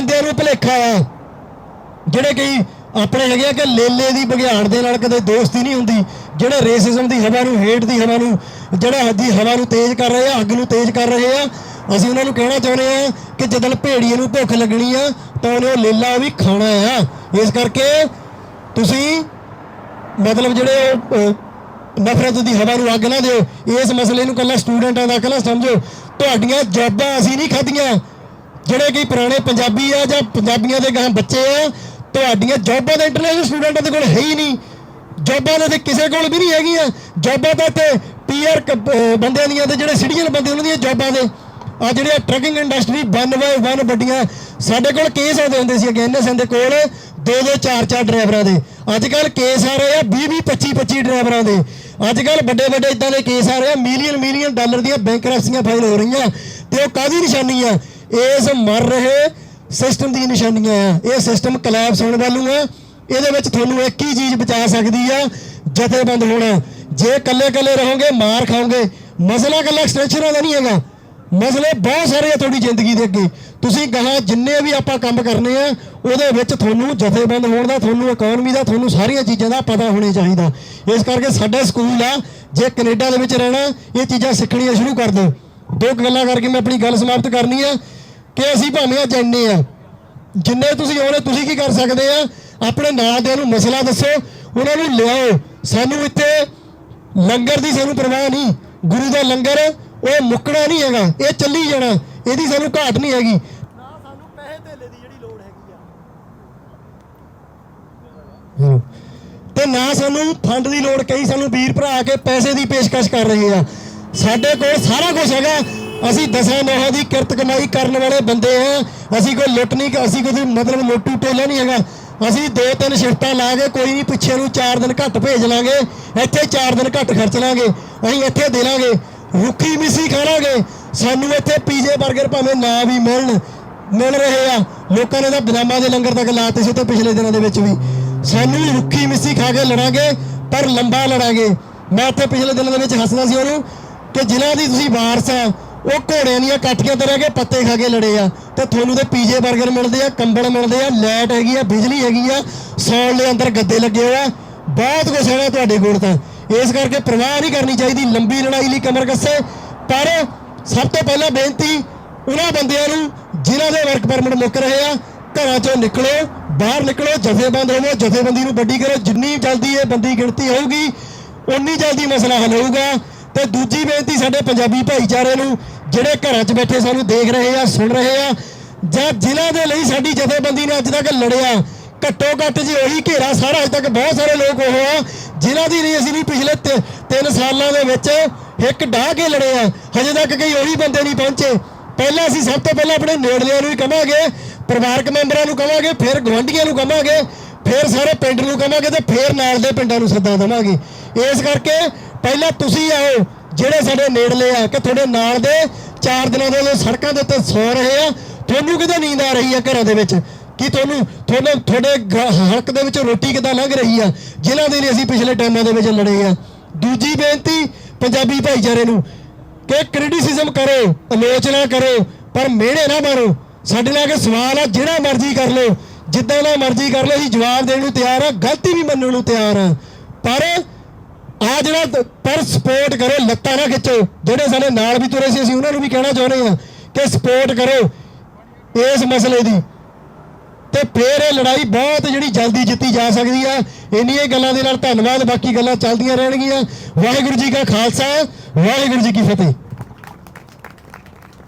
ਬੰਦਿਆਂ ਨੂੰ ਭੁਲੇਖਾ ਆ। ਜਿਹੜੇ ਕਈ ਆਪਣੇ ਹੈਗੇ ਆ ਕਿ ਲੇਲੇ ਦੀ ਬਘਿਆੜ ਦੇ ਨਾਲ ਕਦੇ ਦੋਸਤੀ ਨਹੀਂ ਹੁੰਦੀ ਜਿਹੜੇ ਰੇਸਿਜ਼ਮ ਦੀ ਹਵਾ ਨੂੰ ਹੇਟ ਦੀ ਹਵਾ ਨੂੰ ਜਿਹੜਾ ਹੱਦੀ ਹਵਾ ਨੂੰ ਤੇਜ਼ ਕਰ ਰਹੇ ਆ ਅੱਗ ਨੂੰ ਤੇਜ਼ ਕਰ ਰਹੇ ਆ ਅਸੀਂ ਉਹਨਾਂ ਨੂੰ ਕਹਿਣਾ ਚਾਹੁੰਦੇ ਆ ਕਿ ਜਦੋਂ ਭੇੜੀਏ ਨੂੰ ਭੁੱਖ ਲੱਗਣੀ ਆ ਤਾਂ ਉਹਨੇ ਉਹ ਲੇਲਾ ਵੀ ਖਾਣਾ ਆ। ਇਸ ਕਰਕੇ ਤੁਸੀਂ ਮਤਲਬ ਜਿਹੜੇ ਉਹ, ਨਫ਼ਰਤ ਦੀ ਹਵਾ ਨੂੰ ਅੱਗ ਨਾ ਦਿਓ। ਇਸ ਮਸਲੇ ਨੂੰ ਕੱਲਾ ਸਟੂਡੈਂਟਾਂ ਦਾ ਕੱਲਾ ਸਮਝੋ। ਤੁਹਾਡੀਆਂ ਜੌਬਾਂ ਅਸੀਂ ਨਹੀਂ ਖਾਧੀਆਂ। ਜਿਹੜੇ ਕਿ ਪੁਰਾਣੇ ਪੰਜਾਬੀ ਆ ਜਾਂ ਪੰਜਾਬੀਆਂ ਦੇ ਗਾਂ ਬੱਚੇ ਆ, ਤੁਹਾਡੀਆਂ ਜੌਬਾਂ ਦੇ ਇੰਟਰਨੈਸ਼ਨਲ ਸਟੂਡੈਂਟਾਂ ਦੇ ਕੋਲ ਹੈ ਹੀ ਨਹੀਂ। ਜੌਬਾਂ ਦੇ ਕਿਸੇ ਕੋਲ ਵੀ ਨਹੀਂ ਹੈਗੀਆਂ। ਜੌਬਾਂ ਤਾਂ ਤੇ ਪੀਆਰ ਬੰਦਿਆਂ ਦੀਆਂ ਤੇ ਜਿਹੜੇ ਸਿਟੀਜ਼ਨ ਬੰਦੇ ਉਹਨਾਂ ਦੀਆਂ ਜੌਬਾਂ ਦੇ ਆ ਜਿਹੜੇ ਟਰੱਕਿੰਗ ਇੰਡਸਟਰੀ 1 ਬਾਏ 1 ਵੱਡੀਆਂ, ਸਾਡੇ ਕੋਲ ਕੇਸ ਆਉਂਦੇ ਹੁੰਦੇ ਸੀ ਐਨਐਸਐਨ ਦੇ ਕੋਲ ਦੋ ਦੋ, ਚਾਰ ਚਾਰ ਡਰਾਈਵਰਾਂ ਦੇ। ਅੱਜ ਕੱਲ ਕੇਸ ਆ ਰਹੇ ਆ 20 20 25 25 ਡਰਾਈਵਰਾਂ ਦੇ। ਅੱਜ ਕੱਲ ਵੱਡੇ ਵੱਡੇ ਇਦਾਂ ਦੇ ਕੇਸ ਆ ਰਹੇ ਆ ਮਿਲੀਅਨ ਮਿਲੀਅਨ ਡਾਲਰ ਦੀਆਂ ਬੈਂਕਰਪਸੀਆਂ ਫਾਈਲ ਹੋ ਰਹੀਆਂ। ਤੇ ਉਹ ਕਾਦੀ ਨਿਸ਼ਾਨੀ ਆ? ਇਸ ਮਰ ਰਹੇ ਸਿਸਟਮ ਦੀ ਨਿਸ਼ਾਨੀਆਂ ਆ। ਇਹ ਸਿਸਟਮ ਕਲੈਪਸ ਹੋਣ ਵਾਲੂ ਆ। ਇਹਦੇ ਵਿੱਚ ਤੁਹਾਨੂੰ ਇੱਕ ਹੀ ਚੀਜ਼ ਬਚਾ ਸਕਦੀ ਆ, ਜਥੇਬੰਦ ਹੋਣਾ। ਜੇ ਇਕੱਲੇ ਇਕੱਲੇ ਰਹੋਗੇ, ਮਾਰ ਖਾਓਗੇ। ਮਸਲਾ ਇਕੱਲਾ ਐਕਸਟੈਂਸ਼ਨਾਂ ਦਾ ਨਹੀਂ ਹੈਗਾ। ਮਸਲੇ ਬਹੁਤ ਸਾਰੇ ਆ ਤੁਹਾਡੀ ਜ਼ਿੰਦਗੀ ਦੇ ਅੱਗੇ। ਤੁਸੀਂ ਗਾਹਾਂ ਜਿੰਨੇ ਵੀ ਆਪਾਂ ਕੰਮ ਕਰਨੇ ਆ, ਉਹਦੇ ਵਿੱਚ ਤੁਹਾਨੂੰ ਜਥੇਬੰਦ ਹੋਣ ਦਾ, ਤੁਹਾਨੂੰ ਇਕਨੋਮੀ ਦਾ, ਤੁਹਾਨੂੰ ਸਾਰੀਆਂ ਚੀਜ਼ਾਂ ਦਾ ਪਤਾ ਹੋਣਾ ਚਾਹੀਦਾ। ਇਸ ਕਰਕੇ ਸਾਡਾ ਸਕੂਲ ਆ, ਜੇ ਕੈਨੇਡਾ ਦੇ ਵਿੱਚ ਰਹਿਣਾ, ਇਹ ਚੀਜ਼ਾਂ ਸਿੱਖਣੀਆਂ ਸ਼ੁਰੂ ਕਰ ਦਿਓ। ਦੋ ਗੱਲਾਂ ਕਰਕੇ ਮੈਂ ਆਪਣੀ ਗੱਲ ਸਮਾਪਤ ਕਰਨੀ ਆ। ਕਿ ਅਸੀਂ ਭਾਵੇਂ ਇੰਨੇ ਆ ਜਿੰਨੇ ਤੁਸੀਂ ਆਉਣੇ ਤੁਸੀਂ ਕੀ ਕਰ ਸਕਦੇ ਆ? ਆਪਣੇ ਨਾਲ ਦੇ ਨੂੰ ਮਸਲਾ ਦੱਸੋ ਉਹਨਾਂ ਨੂੰ ਲਿਆਓ। ਸਾਨੂੰ ਇੱਥੇ ਲੰਗਰ ਦੀ ਸਾਨੂੰ ਪਰਵਾਹ ਨਹੀਂ। ਗੁਰੂ ਦਾ ਲੰਗਰ ਉਹ ਮੁੱਕਣਾ ਨਹੀਂ ਹੈਗਾ ਇਹ ਚੱਲੀ ਜਾਣਾ ਇਹਦੀ ਸਾਨੂੰ ਘਾਟ ਨਹੀਂ ਹੈਗੀ। ਨਾ ਸਾਨੂੰ ਪੈਸੇ ਧੇਲੇ ਦੀ ਜਿਹੜੀ ਲੋੜ ਹੈਗੀ ਆ। ਤੇ ਨਾ ਸਾਨੂੰ ਫੰਡ ਦੀ ਲੋੜ ਕਈ ਸਾਨੂੰ ਵੀਰ ਭਰਾ ਆ ਕੇ ਪੈਸੇ ਦੀ ਪੇਸ਼ਕਸ਼ ਕਰ ਰਹੇ ਆ। ਸਾਡੇ ਕੋਲ ਸਾਰਾ ਕੁਝ ਹੈਗਾ। ਅਸੀਂ ਦਸਾਂ ਨੋਹਾਂ ਦੀ ਕਿਰਤ ਕਮਾਈ ਕਰਨ ਵਾਲੇ ਬੰਦੇ ਆ। ਅਸੀਂ ਕੋਈ ਲੁੱਟ ਨਹੀਂ ਅਸੀਂ ਕੋਈ ਮਤਲਬ ਲੋਟੂ ਟੋਲਾ ਨਹੀਂ ਹੈਗਾ। ਅਸੀਂ ਦੋ ਤਿੰਨ ਸ਼ਿਫਟਾਂ ਲਾ ਕੇ ਕੋਈ ਨਹੀਂ ਪਿੱਛੇ ਨੂੰ 4 ਦਿਨ ਘੱਟ ਭੇਜ ਲਾਂਗੇ। ਇੱਥੇ 4 ਦਿਨ ਘੱਟ ਖਰਚ ਲਾਂਗੇ। ਅਸੀਂ ਇੱਥੇ ਦੇ ਲਾਂਗੇ। ਰੁੱਖੀ ਮਿੱਸੀ ਖਾ ਲਾਂਗੇ। ਸਾਨੂੰ ਇੱਥੇ ਪੀਜ਼ੇ 버ਗਰ ਭਾਵੇਂ ਨਾ ਵੀ ਮਿਲਣ ਮਿਲ ਰਹੇ ਆ। ਲੋਕਾਂ ਨੇ ਤਾਂ ਬਦਾਮਾਂ ਦੇ ਲੰਗਰ ਤੱਕ ਲਾਤੇ ਸੀ ਤੇ ਪਿਛਲੇ ਦਿਨਾਂ ਦੇ ਵਿੱਚ ਵੀ। ਸਾਨੂੰ ਰੁੱਖੀ ਮਿੱਸੀ ਖਾ ਕੇ ਲੜਾਂਗੇ, ਪਰ ਲੰਬਾ ਲੜਾਂਗੇ। ਮੈਂ ਇੱਥੇ ਪਿਛਲੇ ਦਿਨਾਂ ਦੇ ਵਿੱਚ ਹੱਸਦਾ ਸੀ ਉਹਨੂੰ ਕਿ ਜਿਨ੍ਹਾਂ ਦੀ ਤੁਸੀਂ ਵਾਰਸ ਆ ਉਹ ਘੋੜਿਆਂ ਦੀਆਂ ਕਾਠੀਆਂ ਤੇ ਰਹਿ ਕੇ ਪੱਤੇ ਖਾ ਕੇ ਲੜੇ ਆ। ਤੇ ਤੁਹਾਨੂੰ ਤੇ ਪੀਜੇ 버ਗਰ ਮਿਲਦੇ ਆ, ਕੰਬਲ ਮਿਲਦੇ ਆ, ਲਾਈਟ ਹੈਗੀ ਆ, ਬਿਜਲੀ ਹੈਗੀ ਆ ਸੌਣ ਦੇ ਅੰਦਰ ਗੱਦੇ ਲੱਗੇ ਹੋਏ ਆ। ਬਹੁਤ ਕੁਛ ਹੈਗਾ ਤੁਹਾਡੇ ਕੋਲ ਤਾਂ। ਇਸ ਕਰਕੇ ਪਰਵਾਹ ਨਹੀਂ ਕਰਨੀ ਚਾਹੀਦੀ ਲੰਬੀ ਲੜਾਈ ਲਈ ਕਮਰ ਕੱਸੇ। ਪਰ ਸਭ ਤੋਂ ਪਹਿਲਾਂ ਬੇਨਤੀ, ਉਹਨਾਂ ਬੰਦਿਆਂ ਨੂੰ ਜਿਨ੍ਹਾਂ ਦੇ ਵਰਕ ਪਰਮਿਟ ਮੁੱਕ ਰਹੇ ਆ, ਘਰਾਂ ਚੋਂ ਨਿਕਲੋ, ਬਾਹਰ ਨਿਕਲੋ, ਜਥੇਬੰਦ ਹੋਵੋ ਜਥੇਬੰਦੀ ਨੂੰ ਵੱਡੀ ਕਰੋ। ਜਿੰਨੀ ਜਲਦੀ ਇਹ ਬੰਦੀ ਗਿਣਤੀ ਹੋਊਗੀ ਉਨੀ ਜਲਦੀ ਮਸਲਾ ਹੱਲ ਹੋਊਗਾ। ਤੇ ਦੂਜੀ ਬੇਨਤੀ ਸਾਡੇ ਪੰਜਾਬੀ ਭਾਈਚਾਰੇ ਨੂੰ, ਜਿਹੜੇ ਘਰਾਂ 'ਚ ਬੈਠੇ ਸਾਨੂੰ ਦੇਖ ਰਹੇ ਆ, ਸੁਣ ਰਹੇ ਆ, ਜਾਂ ਜ਼ਿਲ੍ਹਾ ਦੇ ਲਈ ਸਾਡੀ ਜਥੇਬੰਦੀ ਨੇ ਅੱਜ ਤੱਕ ਲੜਿਆ। ਘੱਟੋ ਘੱਟ ਜੀ ਉਹੀ ਘੇਰਾ ਸਾਰਾ ਅੱਜ ਤੱਕ ਬਹੁਤ ਸਾਰੇ ਲੋਕ ਉਹ ਆ ਜਿਨ੍ਹਾਂ ਦੀ ਨਹੀਂ, ਅਸੀਂ ਵੀ ਪਿਛਲੇ 3 ਸਾਲਾਂ ਦੇ ਵਿੱਚ ਇੱਕ ਡਾਹ ਕੇ ਲੜੇ ਆ। ਹਜੇ ਤੱਕ ਕਈ ਉਹੀ ਬੰਦੇ ਨਹੀਂ ਪਹੁੰਚੇ। ਪਹਿਲਾਂ ਅਸੀਂ ਸਭ ਤੋਂ ਪਹਿਲਾਂ ਆਪਣੇ ਨੇੜਲਿਆਂ ਨੂੰ ਹੀ ਕਵਾਂਗੇ, ਪਰਿਵਾਰਕ ਮੈਂਬਰਾਂ ਨੂੰ ਕਵਾਂਗੇ, ਫਿਰ ਗਵਾਂਢੀਆਂ ਨੂੰ ਕਵਾਂਗੇ, ਫਿਰ ਸਾਰੇ ਪਿੰਡ ਨੂੰ ਕਵਾਂਗੇ ਤੇ ਫਿਰ ਨਾਲ ਦੇ ਪਿੰਡਾਂ ਨੂੰ ਸੱਦਾ ਦੇਵਾਂਗੇ। ਇਸ ਕਰਕੇ ਪਹਿਲਾਂ ਤੁਸੀਂ ਆਓ, ਜਿਹੜੇ ਸਾਡੇ ਨੇੜਲੇ ਆ, ਕਿ ਤੁਹਾਡੇ ਨਾਲ ਦੇ ਚਾਰ ਦਿਨਾਂ ਦੇ ਲਈ ਸੜਕਾਂ ਦੇ ਉੱਤੇ ਸੌ ਰਹੇ ਆ, ਤੁਹਾਨੂੰ ਕਿਤੇ ਨੀਂਦ ਆ ਰਹੀ ਆ ਘਰਾਂ ਦੇ ਵਿੱਚ? ਕਿ ਤੁਹਾਨੂੰ ਤੁਹਾਨੂੰ, ਤੁਹਾਡੇ ਗ- ਹਲਕ ਦੇ ਵਿੱਚ ਰੋਟੀ ਕਿਦਾਂ ਲੰਘ ਰਹੀ ਆ, ਜਿਨ੍ਹਾਂ ਦੇ ਲਈ ਅਸੀਂ ਪਿਛਲੇ ਟਾਈਮਾਂ ਦੇ ਵਿੱਚ ਲੜੇ ਆ? ਦੂਜੀ ਬੇਨਤੀ ਪੰਜਾਬੀ ਭਾਈਚਾਰੇ ਨੂੰ, ਕਿ ਕ੍ਰਿਟਿਸਿਜ਼ਮ ਕਰੋ, ਆਲੋਚਨਾ ਕਰੋ, ਪਰ ਮਿਹਣੇ ਨਾ ਮਾਰੋ। ਸਾਡੇ ਨਾਲ ਕਿ ਸਵਾਲ ਆ, ਜਿਹੜਾ ਮਰਜ਼ੀ ਕਰ ਲਓ, ਜਿੱਦਾਂ ਦਾ ਮਰਜ਼ੀ ਕਰ ਲਓ, ਅਸੀਂ ਜਵਾਬ ਦੇਣ ਨੂੰ ਤਿਆਰ ਆ, ਗਲਤੀ ਵੀ ਮੰਨਣ ਨੂੰ ਤਿਆਰ ਆ। ਪਰ ਆ ਜਿਹੜਾ ਪਰ ਸਪੋਰਟ ਕਰੋ, ਲੱਤਾਂ ਨਾ ਖਿੱਚੋ। ਜਿਹੜੇ ਸਾਡੇ ਨਾਲ ਵੀ ਤੁਰੇ ਸੀ, ਅਸੀਂ ਉਹਨਾਂ ਨੂੰ ਵੀ ਕਹਿਣਾ ਚਾਹੁੰਦੇ ਹਾਂ ਕਿ ਸਪੋਰਟ ਕਰੋ ਇਸ ਮਸਲੇ ਦੀ। ਤੇ ਫੇਰ ਇਹ ਲੜਾਈ ਬਹੁਤ ਜਿਹੜੀ ਜਲਦੀ ਜਿੱਤੀ ਜਾ ਸਕਦੀ ਆ। ਇੰਨੀਆਂ ਗੱਲਾਂ ਦੇ ਨਾਲ ਧੰਨਵਾਦ, ਬਾਕੀ ਗੱਲਾਂ ਚੱਲਦੀਆਂ ਰਹਿਣਗੀਆਂ। ਵਾਹਿਗੁਰੂ ਜੀ ਕਾ ਖਾਲਸਾ, ਵਾਹਿਗੁਰੂ ਜੀ ਕੀ ਫਤਿਹ।